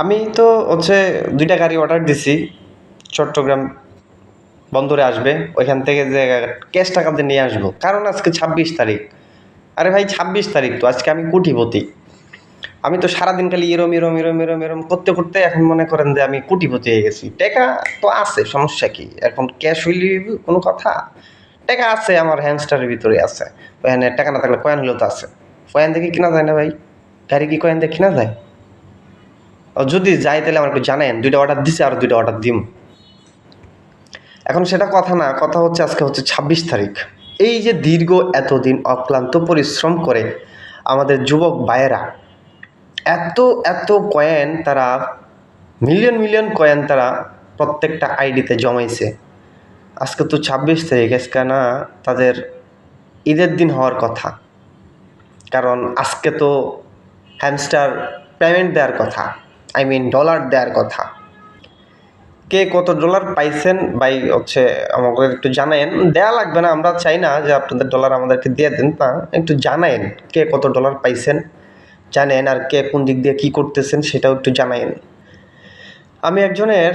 আমি তো হচ্ছে দুইটা গাড়ি অর্ডার দিছি। চট্টগ্রাম বন্দরে আসবে, ওইখান থেকে যে ক্যাশ টাকা দিয়ে নিয়ে আসব। কারণ আজকে ছাব্বিশ তারিখ। আরে ভাই, ছাব্বিশ তারিখ তো, আজকে আমি কোটিপতি। আমি তো সারাদিন খালি এরম এরম এরম এরম এরম করতে করতে এখন মনে করেন যে আমি কোটিপতি হয়ে গেছি। টাকা তো আছে, সমস্যা কি? এখন ক্যাশ হইলে কোনো কথা? টাকা আছে, আমার হ্যান্ডস্টারের ভিতরে আছে। ওখানে টাকা না থাকলে কয়েন হলেও তো আছে। কয়েন দেখে কিনা যায় না ভাই। গাড়ি কি কয়েন দেখে কিনা যায়? যদি যাই তাহলে আমার একটু জানেন দুইটা অর্ডার দিছে আর দুইটা অর্ডার দিম। এখন সেটা কথা না, কথা হচ্ছে আজকে হচ্ছে ছাব্বিশ তারিখ। এই যে দীর্ঘ এতদিন অক্লান্ত পরিশ্রম করে আমাদের যুবক ভাইয়েরা, এত এত কয়েন তারা মিলিয়ন মিলিয়ন কয়েন তারা প্রত্যেকটা আইডিতে জমাইছে। আজকে তো ছাব্বিশ তারিখ, আজকে না তাদের ঈদের দিন হওয়ার কথা। কারণ আজকে তো হ্যামস্টার পেমেন্ট দেওয়ার কথা। আই মিন ডলার দেওয়ার কথা। কে কত ডলার পাইছেন ভাই হচ্ছে আমাকে একটু জানায়েন। দেয়া লাগবে না, আমরা চাই না যে আপনাদের ডলার আমাদেরকে দিয়ে দেন তা একটু জানায়েন কে কত ডলার পাইছেন জানেন আর কে কোন দিক দিয়ে কী করতেছেন সেটাও একটু জানায়েন। আমি একজনের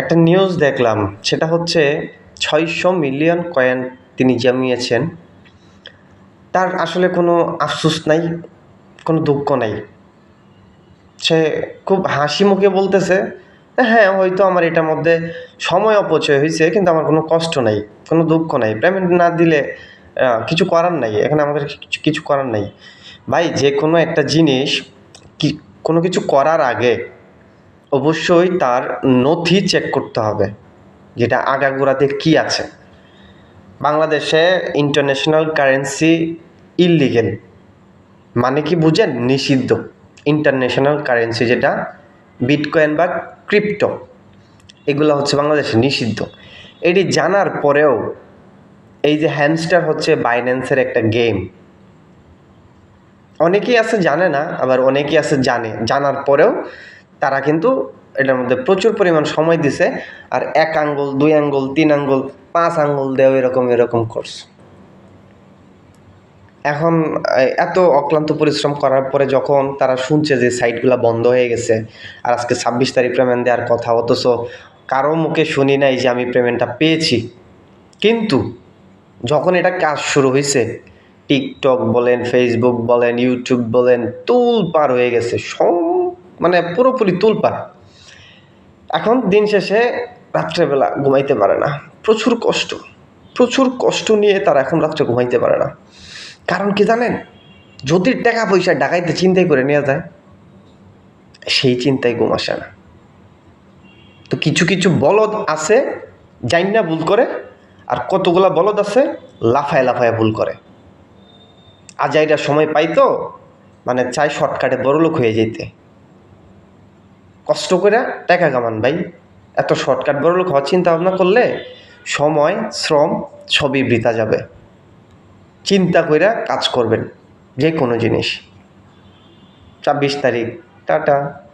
একটা নিউজ দেখলাম, সেটা হচ্ছে ছয়শো মিলিয়ন কয়েন তিনি জমিয়েছেন। তার আসলে কোনো আফসোস নাই, কোনো দুঃখ নাই। সে খুব হাসি মুখে বলতেছে হ্যাঁ হয়তো আমার এটার মধ্যে সময় অপচয় হয়েছে, কিন্তু আমার কোনো কষ্ট নাই, কোনো দুঃখ নাই পেমেন্ট না দিলে কিছু করার নাই, এখানে আমাদের কিছু করার নাই। ভাই, যে কোনো একটা জিনিস কি, কোনো কিছু করার আগে অবশ্যই তার নথি চেক করতে হবে, যেটা আগাগোড়াতে কী আছে। বাংলাদেশে ইন্টারন্যাশনাল কারেন্সি ইলিগেল মানে কি বুঝেন? নিষিদ্ধ। ইন্টারন্যাশনাল কারেন্সি যেটা বিটকয়েন বা ক্রিপ্টো এগুলো হচ্ছে বাংলাদেশে নিষিদ্ধ। এটি জানার পরেও এই যে হ্যামস্টার হচ্ছে বাইন্যান্সের একটা গেম অনেকেই আছে জানে না, আবার অনেকেই আছে জানে। জানার পরেও তারা কিন্তু এটার মধ্যে প্রচুর পরিমাণ সময় দিছে, আর এক আঙ্গুল, দুই আঙ্গুল, তিন আঙ্গুল, পাঁচ আঙ্গুল দেও এরকম এরকম করছে এখন এত অক্লান্ত পরিশ্রম করার পরে যখন তারা শুনছে যে সাইটগুলো বন্ধ হয়ে গেছে, আর আজকে ছাব্বিশ তারিখ পেমেন্ট দেওয়ার কথা, অথচ কারও মুখে শুনি নাই যে আমি পেমেন্টটা পেয়েছি। কিন্তু যখন এটা কাজ শুরু হয়েছে টিকটক বলেন, ফেসবুক বলেন, ইউটিউব বলেন, তুল পার হয়ে গেছে, সব মানে পুরোপুরি তুল পার। এখন দিন শেষে রাত্রেবেলা ঘুমাইতে পারে না। প্রচুর কষ্ট প্রচুর কষ্ট নিয়ে তারা এখন রাত্রে ঘুমাইতে পারে না। কারণ কি জানেন? যদি টাকা পয়সা ডাকাইতে চিন্তাই করে নেওয়া যায়, সেই চিন্তায় ঘুম আসে না। তো কিছু কিছু বলদ আছে জাইন না ভুল করে, আর কতগুলা বলদ আছে, লাফায় লাফায় ভুল করে। আজাইরা সময় পাইতো মানে চাই শর্টকাটে বড়লোক হয়ে যেতে কষ্ট করে টাকা কামান ভাই। এত শর্টকাট বড়লোক হওয়ার চিন্তা ভাবনা করলে সময়, শ্রম সবই বৃথা যাবে। চিন্তা করে কাজ করবেন যে কোনো জিনিস। ছাব্বিশ তারিখ টাটা।